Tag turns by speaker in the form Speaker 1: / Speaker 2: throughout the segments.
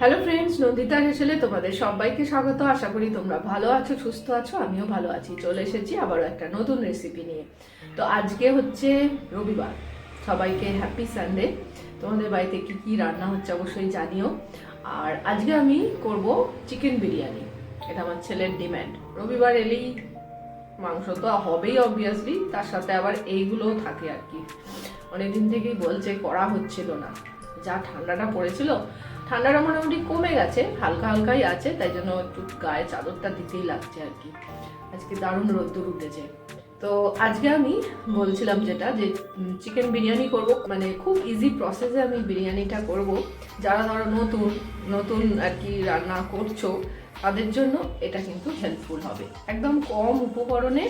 Speaker 1: Hello friends Nandita হেসেলে তোমাদের সবাইকে স্বাগত। আশা করি তোমরা ভালো আছো, সুস্থ আছো, আমিও ভালো আছি। চলে এসেছি আবারও একটা নতুন রেসিপি নিয়ে। তো আজকে হচ্ছে রবিবার। সবাইকে হ্যাপি সানডে তোমাদের বাড়িতে কি কি রান্না হচ্ছে অবশ্যই জানিও। আর আজকে আমি করব চিকেন বিরিয়ানি। এটা আমার ছেলের ডিম্যান্ড রবিবার এলেই মাংস তো হবেই অবভিয়াসলি তার সাথে আবার এইগুলোও থাকে আর কি। অনেকদিন থেকেই বলছে করা হচ্ছিল না। যা ঠান্ডাটা পড়েছিল ঠান্ডাটা মোটামুটি কমে গেছে, হালকা হালকাই আছে, তাই জন্য একটু গায়ে চাদরটা দিতেই লাগছে আর কি। আজকে দারুণ রোদ্দুর উঠেছে। তো আজকে আমি বলছিলাম যেটা, যে চিকেন বিরিয়ানি করব। মানে খুব ইজি প্রসেসে আমি বিরিয়ানিটা করব। যারা ধরো নতুন নতুন আর কি রান্না করছ, তাদের জন্য এটা কিন্তু হেল্পফুল হবে। একদম কম উপকরণে,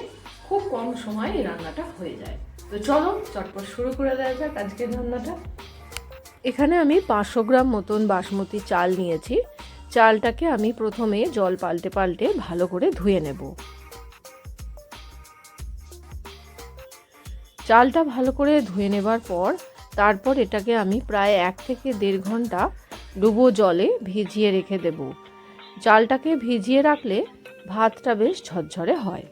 Speaker 1: খুব কম সময়ে এই রান্নাটা হয়ে যায়। তো চলো, চটপট শুরু করে দেওয়া যাক আজকের রান্নাটা। এখানে আমি পাঁচশো গ্রাম মতন বাসমতি চাল নিয়েছি। চালটাকে আমি প্রথমে জল পাল্টে পাল্টে ভালো করে ধুয়ে নেব। চালটা ভালো করে ধুয়ে নেবার পর তারপর এটাকে আমি প্রায় এক থেকে দেড় ঘণ্টা ডুবো জলে ভিজিয়ে রেখে দেব। চালটাকে ভিজিয়ে রাখলে ভাতটা বেশ ঝরঝরে হয়।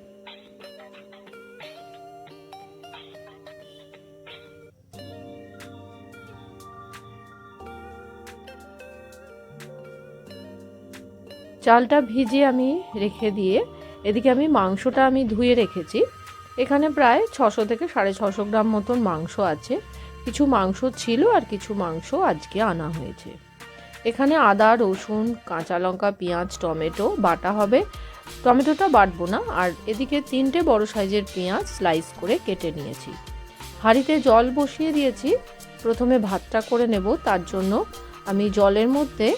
Speaker 1: চালটা ভিজিয়ে আমি রেখে দিয়ে এদিকে আমি মাংসটা আমি ধুয়ে রেখেছি। এখানে প্রায় ছশো থেকে সাড়ে ছশো গ্রাম মতন মাংস আছে। কিছু মাংস ছিল আর কিছু মাংস আজকে আনা হয়েছে। এখানে আদা, রসুন, কাঁচা লঙ্কা, পেঁয়াজ, টমেটো বাটা হবে। টমেটোটা বাটবো না। আর এদিকে তিনটে বড় সাইজের পেঁয়াজ স্লাইস করে কেটে নিয়েছি। হাঁড়িতে জল বসিয়ে দিয়েছি। প্রথমে ভাতটা করে নেব। তার জন্য আমি জলের মধ্যে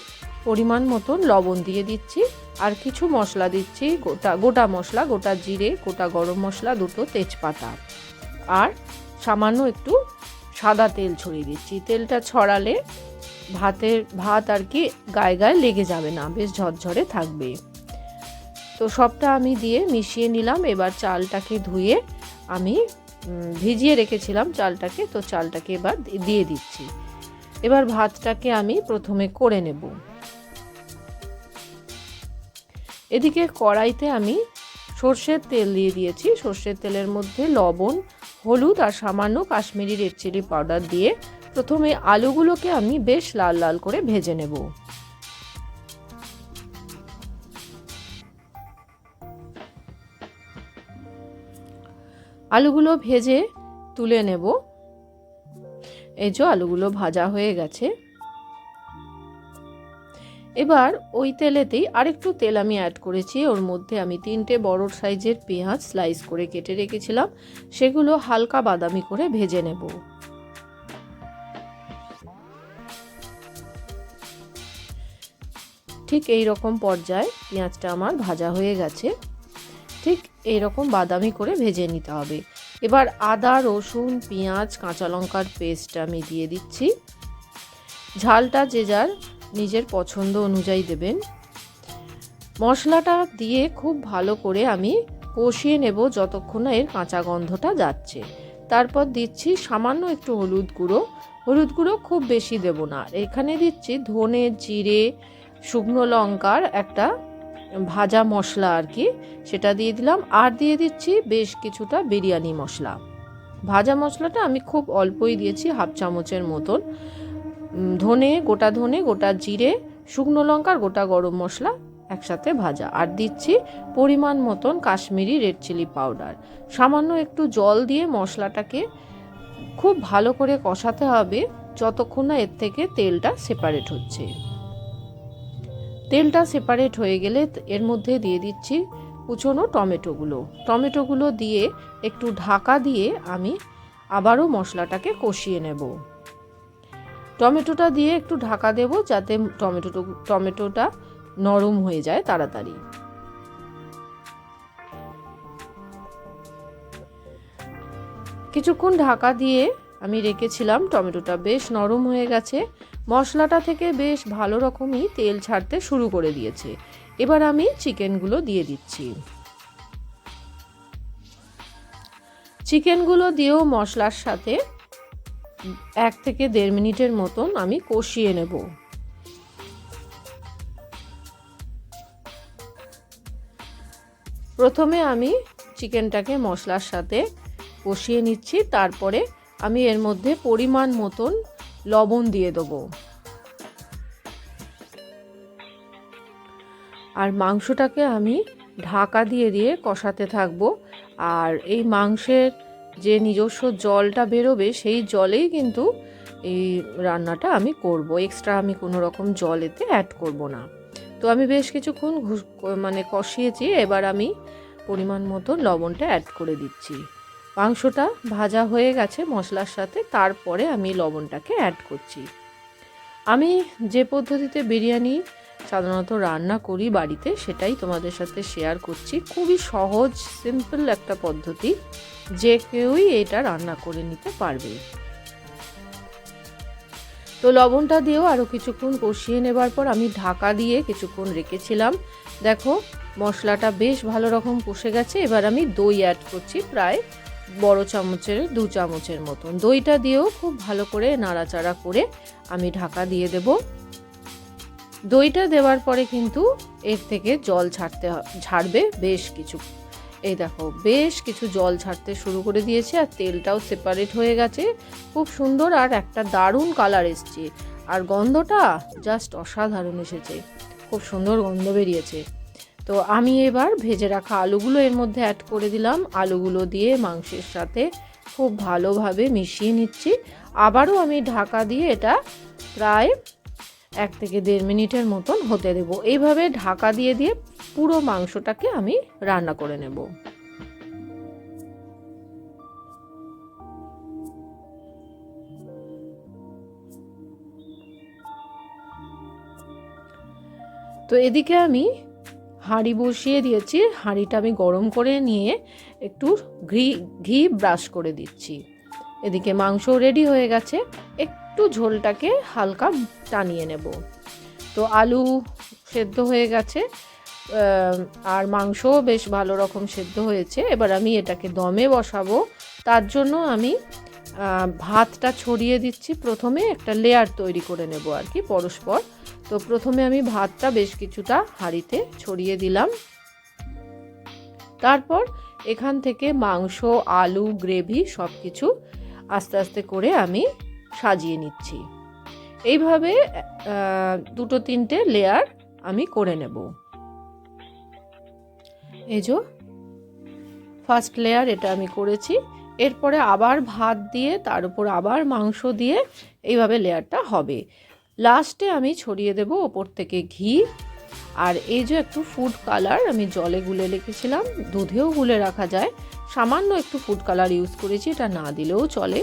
Speaker 1: পরিমাণ মতন লবণ দিয়ে দিচ্ছি আর কিছু মশলা দিচ্ছি, গোটা গোটা মশলা, গোটা জিরে, গোটা গরম মশলা, দুটো তেজপাতা। আর সামান্য একটু সাদা তেল ছড়িয়ে দিচ্ছি। তেলটা ছড়ালে ভাতের, ভাত আর কি গায়ে গায়ে লেগে যাবে না, বেশ ঝরঝরে থাকবে। তো সবটা আমি দিয়ে মিশিয়ে নিলাম। এবার চালটাকে ধুয়ে আমি ভিজিয়ে রেখেছিলাম চালটাকে। তো চালটাকে এবার দিয়ে দিচ্ছি। এবার ভাতটাকে আমি প্রথমে করে নেব। এদিকে কড়াইতে আমি সর্ষের তেল দিয়ে দিয়েছি। সর্ষের তেলের মধ্যে লবণ, হলুদ আর সামান্য কাশ্মীরি রেড চিলি পাউডার দিয়ে প্রথমে আলুগুলোকে আমি বেশ লাল লাল করে ভেজে নেব। আলুগুলো ভেজে তুলে নেব। এই যে আলুগুলো ভাজা হয়ে গেছে। এবার ওই তেলেতেই আরেকটু তেল আমি অ্যাড করেছি। ওর মধ্যে আমি তিনটে বড় সাইজের পেঁয়াজ স্লাইস করে কেটে রেখেছিলাম। সেগুলো হালকা বাদামি করে ভেজে নেব। ঠিক এই রকম পর্যায়ে পেঁয়াজটা আমার ভাজা হয়ে গেছে। ঠিক এই রকম বাদামি করে ভেজে নিতে হবে। এবার আদা, রসুন, পেঁয়াজ, কাঁচা লঙ্কার পেস্ট আমি দিয়ে দিচ্ছি। ঝালটা যে যার নিজের পছন্দ অনুযায়ী দেবেন। মশলাটা দিয়ে খুব ভালো করে আমি কষিয়ে নেব যতক্ষণ না এর কাঁচা গন্ধটা যাচ্ছে। তারপর দিচ্ছি সামান্য একটু হলুদ গুঁড়ো। হলুদ গুঁড়ো খুব বেশি দেব না। এখানে দিচ্ছি ধনে, জিরে, শুকনো লঙ্কার একটা ভাজা মশলা আর কি, সেটা দিয়ে দিলাম। আর দিয়ে দিচ্ছি বেশ কিছুটা বিরিয়ানি মশলা। ভাজা মশলাটা আমি খুব অল্পই দিয়েছি, হাফ চামচের মতন। ধনে, গোটা ধনে, গোটা জিরে, শুকনো লঙ্কার গোটা গরম মশলা একসাথে ভাজা। আর দিচ্ছি পরিমাণ মতন কাশ্মীরি রেড চিলি পাউডার। সামান্য একটু জল দিয়ে মশলাটাকে খুব ভালো করে কষাতে হবে যতক্ষণ না এর থেকে তেলটা সেপারেট হচ্ছে। তেলটা সেপারেট হয়ে গেলে এর মধ্যে দিয়ে দিচ্ছি কুচনো টমেটোগুলো। টমেটোগুলো দিয়ে একটু ঢাকা দিয়ে আমি আবারও মশলাটাকে কষিয়ে নেব। টমেটোটা দিয়ে একটু ঢাকা দেব যাতে টমেটো টমেটোটা নরম হয়ে যায় তাড়াতাড়ি। কিছুক্ষণ ঢাকা দিয়ে আমি রেখেছিলাম টমেটোটা। বেশ নরম হয়ে গেছে। মশলাটা থেকে বেশ ভালো রকমই তেল ছাড়তে শুরু করে দিয়েছে। এবার আমি চিকেনগুলো দিয়ে দিচ্ছি। চিকেনগুলো দিয়েও মশলার সাথে এক থেকে দেড় মিনিটের মতন আমি কষিয়ে নেব। প্রথমে আমি চিকেনটাকে মশলার সাথে কষিয়ে নিচ্ছি, তারপরে আমি এর মধ্যে পরিমাণ মতন লবণ দিয়ে দেবো। আর মাংসটাকে আমি ঢাকা দিয়ে দিয়ে কষাতে থাকব। আর এই মাংসের যে নিজস্ব জলটা বেরোবে, সেই জলেই কিন্তু এই রান্নাটা আমি করব। এক্সট্রা আমি কোনো রকম জল এতে অ্যাড করব না। তো আমি বেশ কিছুক্ষণ মানে কষিয়েছি, এবার আমি পরিমাণ মতো লবণটা অ্যাড করে দিচ্ছি। মাংসটা ভাজা হয়ে গেছে মশলার সাথে, তারপরে আমি লবণটাকে অ্যাড করছি। আমি যে পদ্ধতিতে বিরিয়ানি সাধারণত রান্না করি বাড়িতে, সেটাই তোমাদের সাথে শেয়ার করছি। খুবই সহজ সিম্পল একটা পদ্ধতি। যে কেউই এটা রান্না করে নিতে পারবে। তো লবণটা দিয়েও আরও কিছুক্ষণ কষিয়ে নেবার পর আমি ঢাকা দিয়ে কিছুক্ষণ রেখেছিলাম। দেখো, মশলাটা বেশ ভালো রকম কষে গেছে। এবার আমি দই অ্যাড করছি প্রায় বড় চামচের, দু চামচের মতন। দইটা দিয়েও খুব ভালো করে নাড়াচাড়া করে আমি ঢাকা দিয়ে দেব। দইটা দেওয়ার পরে কিন্তু এর থেকে জল ছাড়তে ছাড়বে বেশ কিছু। এই দেখো, বেশ কিছু জল ছাড়তে শুরু করে দিয়েছে আর তেলটাও সেপারেট হয়ে গেছে। খুব সুন্দর আর একটা দারুণ কালার এসছে। আর গন্ধটা জাস্ট অসাধারণ এসেছে। খুব সুন্দর গন্ধ বেরিয়েছে। তো আমি এবার ভেজে রাখা আলুগুলো এর মধ্যে অ্যাড করে দিলাম। আলুগুলো দিয়ে মাংসের সাথে খুব ভালোভাবে মিশিয়ে নিচ্ছি। আবারও আমি ঢাকা দিয়ে এটা প্রায় এক থেকে দেড় মিনিটের মতন হতে দেবো। এইভাবে ঢাকা দিয়ে দিয়ে পুরো মাংসটাকে আমি রান্না করে নেব। তো এদিকে আমি হাঁড়ি বসিয়ে দিয়েছি। হাঁড়িটা আমি গরম করে নিয়ে একটু ঘি ঘি ব্রাশ করে দিচ্ছি। এদিকে মাংস রেডি হয়ে গেছে। একটু ঝোলটাকে হালকা টানিয়ে নেব। তো আলু সেদ্ধ হয়ে গেছে আর মাংসও বেশ ভালো রকম সেদ্ধ হয়েছে। এবার আমি এটাকে দমে বসাবো। তার জন্য আমি ভাতটা ছড়িয়ে দিচ্ছি। প্রথমে একটা লেয়ার তৈরি করে নেব আর কি পরস্পর। তো প্রথমে আমি ভাতটা বেশ কিছুটা হাঁড়িতে ছড়িয়ে দিলাম। তারপর এখান থেকে মাংস, আলু, গ্রেভি সব কিছু আস্তে আস্তে করে আমি সাজিয়ে নিচ্ছি। এইভাবে দুটো তিনটে লেয়ার আমি করে নেব। এই যে ফার্স্ট লেয়ার এটা আমি করেছি। এরপরে আবার ভাত দিয়ে, তার উপর আবার মাংস দিয়ে এইভাবে লেয়ারটা হবে। লাস্টে আমি ছড়িয়ে দেব ওপর থেকে ঘি। আর এই যে একটু ফুড কালার আমি জলে গুলে রেখেছিলাম, দুধেও গুলে রাখা যায়। সামান্য একটু ফুড কালার ইউজ করেছি, এটা না দিলেও চলে।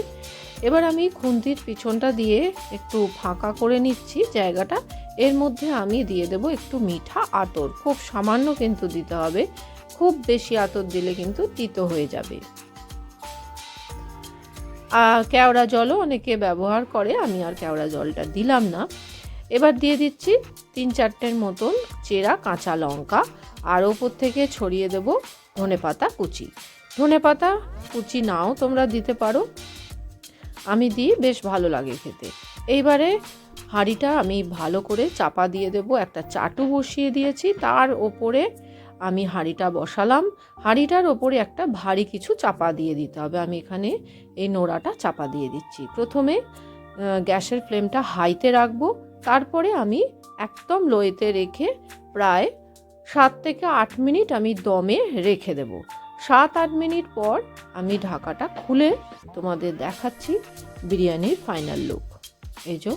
Speaker 1: এবার আমি খুন্তির পিছনটা দিয়ে একটু ফাঁকা করে নিচ্ছি জায়গাটা। এর মধ্যে আমি দিয়ে দেব একটু মিঠা আতর। খুব সামান্য কিন্তু দিতে হবে। খুব বেশি আতর দিলে কিন্তু তিতো হয়ে যাবে। কেওড়া জলও অনেকে ব্যবহার করে, আমি আর কেওড়া জলটা দিলাম না। এবার দিয়ে দিচ্ছি তিন চারটের মতন চেরা কাঁচা লঙ্কা। আর ওপর থেকে ছড়িয়ে দেব ধনে পাতা কুচি। ধনে পাতা কুচি নাও তোমরা দিতে পারো। আমি দিই, বেশ ভালো লাগে খেতে। এইবারে হাঁড়িটা আমি ভালো করে চাপা দিয়ে দেব, একটা চাটু বসিয়ে দিয়েছি, তার ওপরে আমি হাঁড়িটা বসালাম। হাঁড়িটার ওপরে একটা ভারী কিছু চাপা দিয়ে দিতে হবে। আমি এখানে এই নোড়াটা চাপা দিয়ে দিচ্ছি। প্রথমে গ্যাসের ফ্লেমটা হাইতে রাখব। তারপরে আমি একদম লোয়েতে রেখে প্রায় সাত থেকে আট মিনিট আমি দমে রেখে দেব। সাত আট মিনিট পর আমি ঢাকাটা খুলে তোমাদের দেখাচ্ছি বিরিয়ানির ফাইনাল লুক এই যে,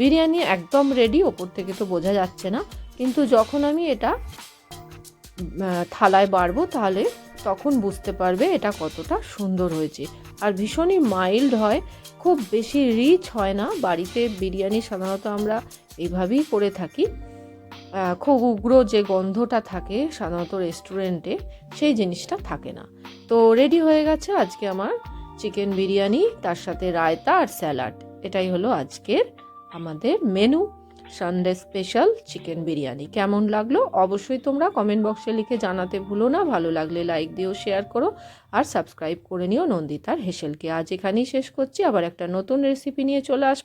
Speaker 1: বিরিয়ানি একদম রেডি ওপর থেকে তো বোঝা যাচ্ছে না। কিন্তু যখন আমি এটা থালায় বাড়বো, তাহলে তখন বুঝতে পারবে এটা কতটা সুন্দর হয়েছে। আর ভীষণই মাইল্ড হয়, খুব বেশি রিচ হয় না। বাড়িতে বিরিয়ানি সাধারণত আমরা এইভাবেই করে থাকি। খুব উগ্র যে গন্ধটা থাকে সাধারণত রেস্টুরেন্টে, সেই জিনিসটা থাকে না। তো রেডি হয়ে গেছে আজকে আমার চিকেন বিরিয়ানি, তার সাথে রায়তা আর স্যালাড। এটাই হলো আজকের আমাদের menu, Sunday special chicken biryani. কেমন লাগল অবশ্যই তোমরা কমেন্ট বক্সে লিখে জানাতে ভুলো না। ভালো লাগলে লাইক দিও, শেয়ার করো আর সাবস্ক্রাইব করে নিও নন্দিতার হেসেলকে। আজ এখানেই শেষ করছি। আবার একটা নতুন রেসিপি নিয়ে চলে আসব।